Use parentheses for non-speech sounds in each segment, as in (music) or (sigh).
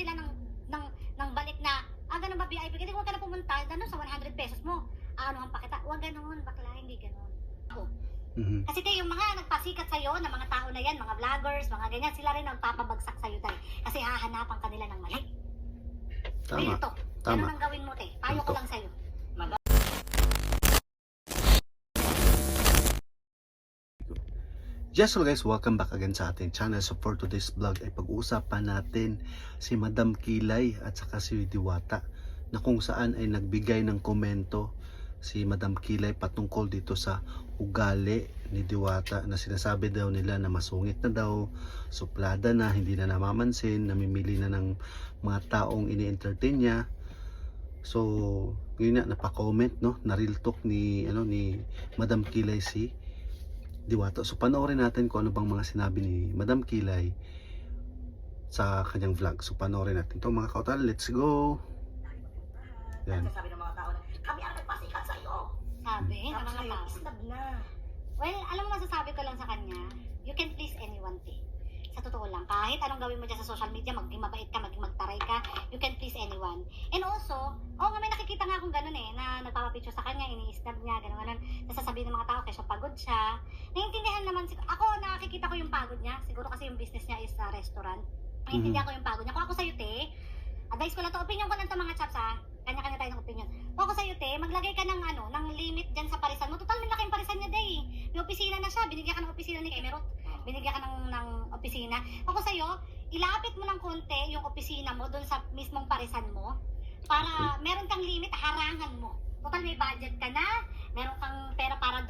sila ng, ng, ng balik na, ah, ganun ba VIP? Kasi huwag ka na pumunta, ganun sa 100 pesos mo. Ano ang pakita? Huwag ganun, bakla, hindi ganun. Ako. Mhm. Kasi tayo, yung mga nagpasikat sa'yo, na mga tao na yan, mga vloggers, mga ganyan, sila rin ang papabagsak sa'yo tayo. Kasi hahanapan ka nila ng mali. Tama. Talk. Tama. Ganun ang gawin mo, te. Payo ko lang sa'yo. Yes, so guys, welcome back again sa ating channel. So for today's vlog ay pag-uusapan natin si Madam Kilay at saka si Diwata na kung saan ay nagbigay ng komento si Madam Kilay patungkol dito sa ugali ni Diwata na sinasabi daw nila na masungit na daw, suplada na, hindi na namamansin, namimili na ng mga taong ini-entertain niya. So, yun na, napaka-comment, no? Na real talk ni, ano, ni Madam Kilay si Diwata. So panoorin natin kung ano bang mga sinabi ni Madam Kilay sa kanyang vlog. So panoorin natin. Ito mga kautal, let's go! Yan. Sabi ng mga tao na, kami ang nagpasikat sa iyo. Sabi, ng Tapos mga ngayon, tao. isnab na. Well, alam mo masasabi ko lang sa kanya, you can please anyone, te. Sa totoo lang, kahit anong gawin mo dyan sa social media, maging mabait ka, maging magtaray ka, you can please anyone. And also, oo nga may nakikita nga akong ganun eh, na nagpapapicture sa kanya, ini-snap niya, ganun ganun. Nasasabihin ng mga tao, kaya pagod siya. Naiintindihan naman, sig- ako nakikita ko yung pagod niya, siguro kasi yung business niya is sa restaurant. Naiintindihan ko yung pagod niya. Kung ako sa'yo, te, advice ko lang to, opinion ko lang to mga chaps ha, kanya-kanya tayo ng opinion. Kung ako sa'yo, te, maglagay ka ng ano, ng limit dyan sa parisan mo. Total, malaki yung parisan niya, day. May opisina na siya, binigyan ka ng opisina ni Emerald binigyan ka ng, ng opisina. Ako sa'yo, ilapit mo ng konti yung opisina mo doon sa mismong parisan mo para meron kang limit, harangan mo. Total may budget ka na, meron kang pera para doon.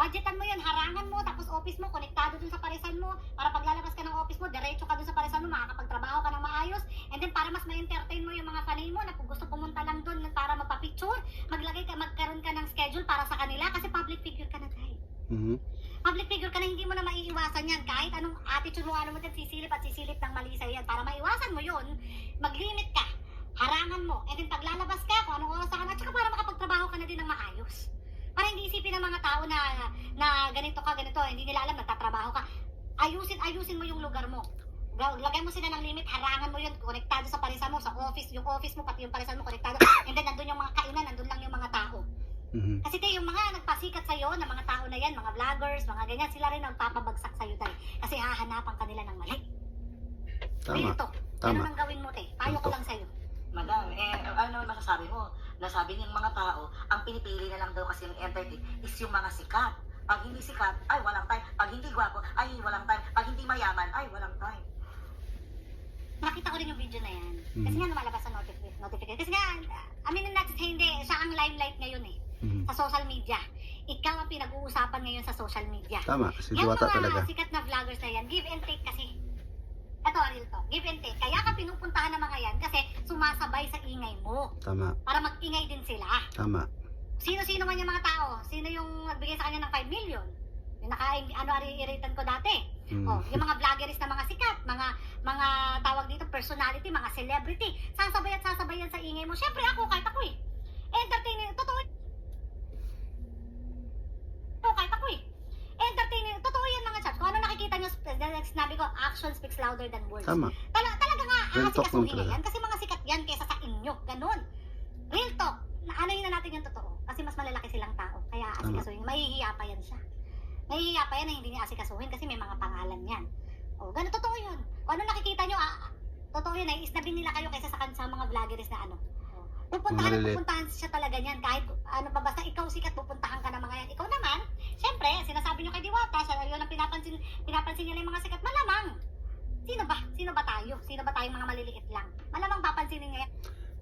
Budgetan mo yun, harangan mo, tapos office mo, konektado dun sa parisan mo, para paglalabas ka ng office mo, diretso ka dun sa parisan mo, makakapagtrabaho ka ng maayos, and then para mas ma-entertain mo yung mga fanay mo na kung gusto pumunta lang dun para magpa-picture, maglagay ka, magkaroon ka ng schedule para sa kanila kasi public figure ka na tayo Mhm. public figure ka na hindi mo na maiiwasan yan. Kahit anong attitude mo ano mo dyan sisilip at sisilip ng mali sa'yo yan. Para maiwasan mo yun mag-limit ka harangan mo. And then paglalabas ka kung anong oras ka na at saka para makapagtrabaho ka na din ng maayos para hindi isipin ng mga tao na na ganito ka ganito hindi nila alam nagtatrabaho ka ayusin ayusin mo yung lugar mo Ga- Lagay mo sila ng limit, harangan mo yun, konektado sa parisan mo, sa office, yung office mo, pati yung parisan mo, konektado. (coughs) And then, nandun yung mga kainan, nandun lang yung mga tao. Mhm. Kasi tayo, yung mga nagpasikat sa'yo, na mga tao na yan, mga vloggers, mga ganyan, sila rin ang papabagsak sa'yo tayo. Kasi hahanapan ka nila ng mali. Tama. Real talk. Tama. Ganun ang gawin mo, te. Payo ko lang sa'yo. Madam, eh, ano masasabi mo? Nasabi ng mga tao, ang pinipili na lang daw kasi ng entertain is yung mga sikat. Pag hindi sikat, ay walang time. Pag hindi gwapo, ay walang time. Pag hindi mayaman, ay walang time. Nakita ko rin yung video na yan. Mhm. Kasi nga lumalabas sa notification. notification. Kasi nga, aminin natin sa hindi, siya ang limelight ngayon eh. Mhm. Sa social media. Ikaw ang pinag-uusapan ngayon sa social media. Tama, si Yung Diwata mga talaga. sikat na vloggers na yan, give and take kasi. Ito, real to. Give and take. Kaya ka pinupuntahan ng mga yan kasi sumasabay sa ingay mo. Tama, Para mag-ingay din sila. tama. Sino-sino man yung mga tao? Sino yung nagbigay sa kanya ng 5 million? Yung naka, ano, ari-iritan ko dati. Mhm. Oh, yung mga vloggeries na mga sikat, mga mga tawag dito personality, mga celebrity, sasabay at sasabay yan sa ingay mo. Syempre ako, kahit ako eh. Entertaining, totoo. Ako, kahit ako eh. Entertaining, totoo yan mga chat. Kung nakikita nyo, sinabi ko, action speaks louder than words. Tama. Tala, talaga nga, Real talk naman talaga. yan. Kasi mga sikat yan kaysa sa inyo. Ganun. Real talk. Na yun na natin yung totoo. Kasi mas malalaki silang tao. Kaya aasikasuhin. Mahihiya pa yan siya. Mahihiya pa yan na hindi niya asikasuhin kasi may mga pangalan yan. O, ganun. Totoo yun. Kung ano nakikita nyo, ah, totoo yun. Naiisnabin nila kayo kaysa sa, sa mga vloggeries na ano. Pupuntahan pupuntahan siya talaga niyan. Kahit ano pa basta ikaw sikat, pupuntahan ka ng mga yan. Ikaw naman, syempre, sinasabi nyo kay Diwata, siya yun ang pinapansin, nila yung mga sikat. Malamang, Sino ba? Sino ba tayo? Sino ba tayong mga maliliit lang? Malamang papansinin ngayon.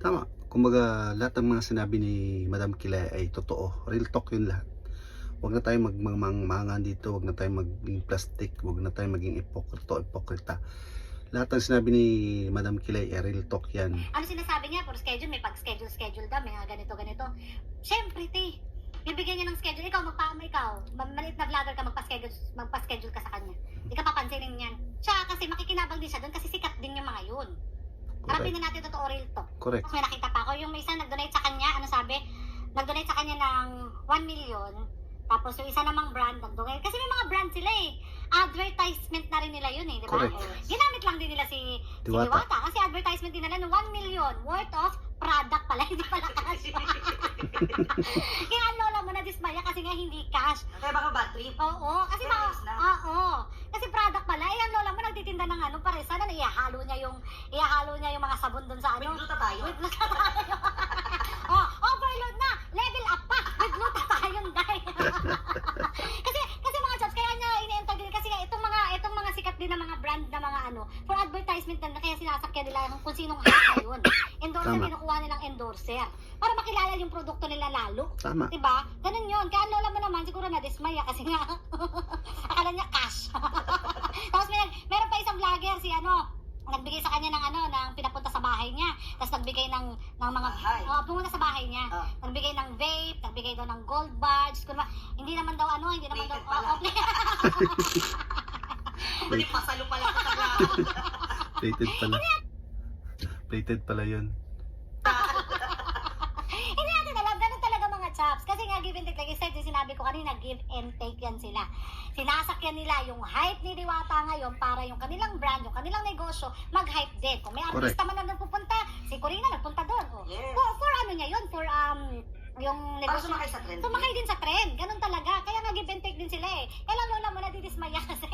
Tama. Kumbaga, lahat ng mga sinabi ni Madam Kilay ay totoo. Real talk yun lahat. Huwag na tayong magmangmangan dito, huwag na tayong maging plastic, huwag na tayong maging ipokrito, ipokrita. Lahat ng sinabi ni Madam Kilay ay real talk yan. Ano sinasabi niya? Puro schedule, may pag-schedule, schedule daw, may ganito, ganito. Siyempre, te, bibigyan niya ng schedule. Ikaw, magpa, ikaw, ma- maliit na vlogger ka, magpa-schedule, magpa-schedule ka sa kanya. Hindi ka papansinin yan. Siya, kasi makikinabang din siya doon kasi sikat din yung mga yun. Harapin na natin totoo real talk. Correct. Tapos may nakita pa ako, yung may isa nag-donate sa kanya, ano sabi, nag-donate sa kanya ng 1 million, tapos yung isa namang brand nag-donate. Kasi may mga brand sila eh. advertisement na rin nila yun eh, di ba? Correct. Ginamit lang din nila si, si Diwata. Diwata kasi advertisement din nila ng 1 million worth of product pala, (laughs) hindi pala cash. (laughs) Kaya ang lola mo na dismaya kasi nga hindi cash. Kaya baka bad trip. Oo, kasi ayos na. oo. Kasi product pala, eh, ang lola mo nagtitinda ng ano, pare, sana na ihahalo niya yung, ihahalo niya yung mga sabon dun sa With ano. gluta tayo. With gluta tayo. (laughs) oh, overload na! Level up pa! With gluta tayo, (laughs) kasi, kasi mga chops, kaya niya ini-enter din, kasi nga itong mga, itong mga sikat din na mga brand na mga ano, for advertisement na, kaya sinasakyan nila yung kung sinong na yun. (coughs) Endorser, Tama. kinukuha nilang endorser. Para makilala yung produkto nila lalo. Tama. Diba? Ganun yun. Kaya ang lola siguro na-dismaya kasi nga, (laughs) akala niya cash. (laughs) Tapos may, meron pa isang vlogger, si ano, nagbigay sa kanya ng ano, ng pinapunta sa bahay niya. Tapos nagbigay ng, ng mga, Bahay. oh, pumunta sa bahay niya. Ah. Nagbigay ng vape, nagbigay daw ng gold ko naman, hindi naman daw ano, hindi naman daw, Plated pala. oh, oh, (laughs) Hindi pasalo pala sa. Plated pala. Plated pala yun. Hindi natin alam, ganun talaga mga chaps. Kasi nga give and take, like I said, yung sinabi ko kanina, give and take yan sila. Sinasakyan nila yung hype ni Diwata ngayon para yung kanilang brand, yung kanilang negosyo, mag-hype din. Kung may Correct. artista man na nagpupunta, si Corina nagpunta doon. Oh. Yes. For, for ano niya yun, for um, yung Para negosyo. sumakay sa trend. Sumakay din sa trend. Ganun talaga. Kaya nga give and take din sila eh. Kaya lang lola mo nadidismaya kasi.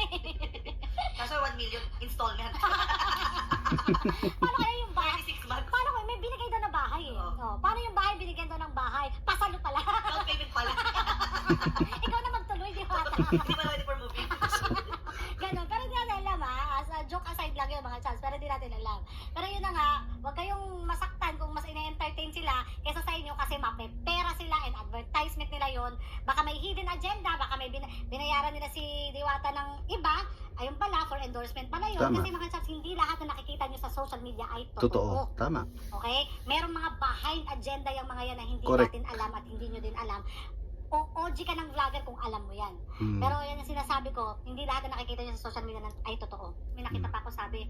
Kaso 1 million installment. (laughs) Paano kaya yung bahay? 36 months. Paano kaya may binigay daw na bahay eh? Oo. Oh, paano yung bahay binigyan daw ng bahay? Pasalo pala. Down payment pala. Ikaw na magtuloy, di ba? (laughs) Hindi pa ready for moving. (laughs) Ganon. Pero di natin alam ha. As a joke aside lang yun mga chance. Pero di natin alam. Pero yun na nga, huwag kayong masaktan kung mas ina-entertain sila kaysa sa inyo kasi mapepera sila and advertisement nila yon Baka may hidden agenda, baka may bin- binayaran nila si Diwata ng iba. Ayun pala, for endorsement pala yun. Tama. Kasi mga chance, hindi lahat na nakikita nyo sa social media ay Totoo. totoo. Tama. Okay? Merong mga behind agenda yung mga yan na hindi Correct. natin alam at hindi nyo din alam. O OG ka ng vlogger kung alam mo yan. Hmm. Pero yan ang sinasabi ko, hindi lahat na nakikita nyo sa social media na- ay totoo. May nakita pa ako sabi,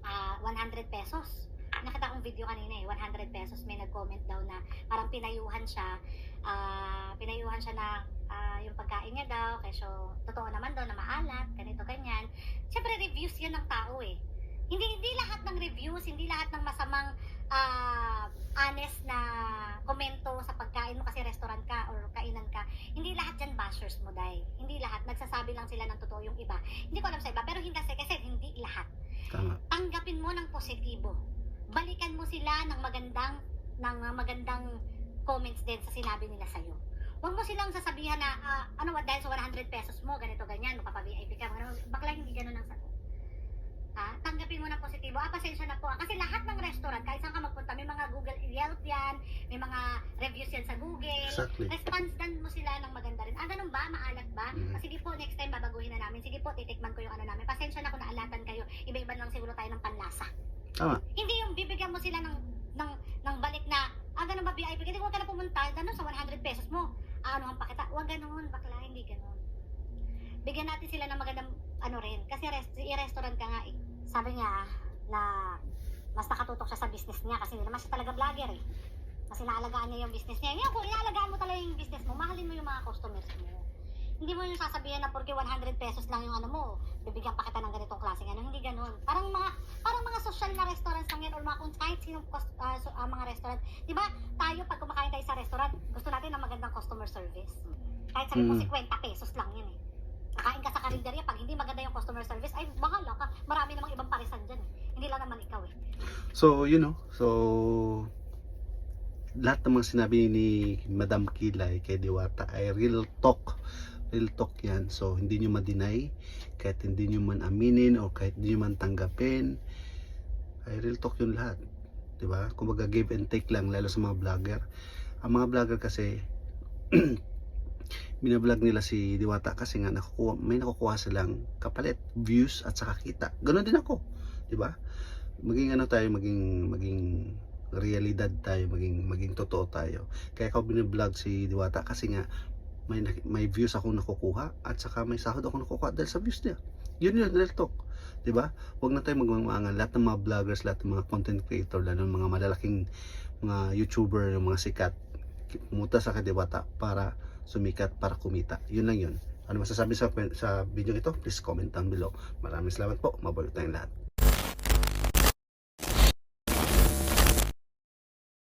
ah 100 pesos. Nakita kong video kanina eh, 100 pesos. May nag-comment daw na parang pinayuhan siya, ah pinayuhan siya na ah, yung pagkain niya daw, kasi totoo naman daw na maalat, ganito, ganyan. Siyempre, reviews yan ng tao eh. Hindi hindi lahat ng reviews, hindi lahat ng masamang ah, honest na komento sa pagkain mo kasi restaurant ka or kainan ka. Hindi lahat yan bashers mo dahil. Hindi lahat. Nagsasabi lang sila ng totoo yung iba. Hindi ko alam sa iba, pero hindi kasi, kasi hindi lahat. Tama. Tanggapin mo ng positibo. Balikan mo sila ng magandang ng uh, magandang comments din sa sinabi nila sa'yo. Huwag mo silang sasabihan na, ah, ano dahil sa 100 pesos mo, ganito, ganyan, mapapa-VIP ka, bakla hindi ganun ang sagot. Ah, tanggapin mo ng positibo. Ah, pasensya na po. ah. Kasi lahat ng restaurant, kahit saan ka magpunta, may mga Google Yelp yan, may mga reviews yan sa Google. Exactly. Response dan mo sila ng maganda rin. Ah, ganun ba? Maalat ba? Mhm. Ah, sige po, next time babaguhin na namin. Sige po, titikman ko yung ano namin. Pasensya na kung naalatan kayo. Iba-iba lang siguro tayo ng panlasa. Tama. Hindi yung bibigyan mo sila ng ng ng balik na ah ganun ba VIP hindi huwag ka na pumunta ganun sa 100 pesos mo ah, ano ang pakita huwag ganun bakla hindi ganun bigyan natin sila ng magandang ano rin kasi rest, i-restaurant ka nga eh. sabi niya na mas nakatutok siya sa business niya kasi hindi naman siya talaga vlogger eh mas inaalagaan niya yung business niya yan kung inaalagaan mo talaga yung business mo mahalin mo yung mga customers mo hindi mo yung sasabihin na porque 100 pesos lang yung ano mo bibigyan pa kita ng ganitong klaseng ano hindi ganun parang mga parang mga social na restaurants lang yan or mga kung kahit sinong cost, ah, so- ah, mga restaurant. Di ba tayo pag kumakain tayo sa restaurant, gusto natin ng magandang customer service. Kahit sabi mo Mm. 50 pesos lang yan eh. Kakain ka sa karinderya, pag hindi maganda yung customer service, ay bahala ka. Marami namang ibang parisan dyan eh. Hindi lang naman ikaw eh. So, you know, so lahat ng mga sinabi ni Madam Kilay kay Diwata ay real talk. Real talk yan. So, hindi nyo ma-deny, kahit hindi nyo man aminin o kahit hindi nyo man tanggapin, ay real talk yun lahat. 'Di ba? Kumbaga give and take lang, lalo sa mga vlogger. Ang mga vlogger kasi, (clears throat) binablog nila si Diwata kasi nga nakukuha, may nakukuha silang kapalit, views at saka kita. Ganon din ako. 'di ba? maging ano tayo, maging maging realidad tayo, maging maging totoo tayo. Kaya ako binablog si Diwata kasi nga may may views ako nakukuha at saka may sahod ako nakukuha dahil sa views niya. Yun yun, real talk. 'Di ba? Huwag na tayo magmamangan. Lahat ng mga vloggers, lahat ng mga content creator, lalo ng mga malalaking mga YouTuber, yung mga sikat, pumunta sa kay Diwata para sumikat, para kumita. Yun lang yun. Ano masasabi sa, sa video ito? Please comment down below. Maraming salamat po. Mabuhay tayong lahat.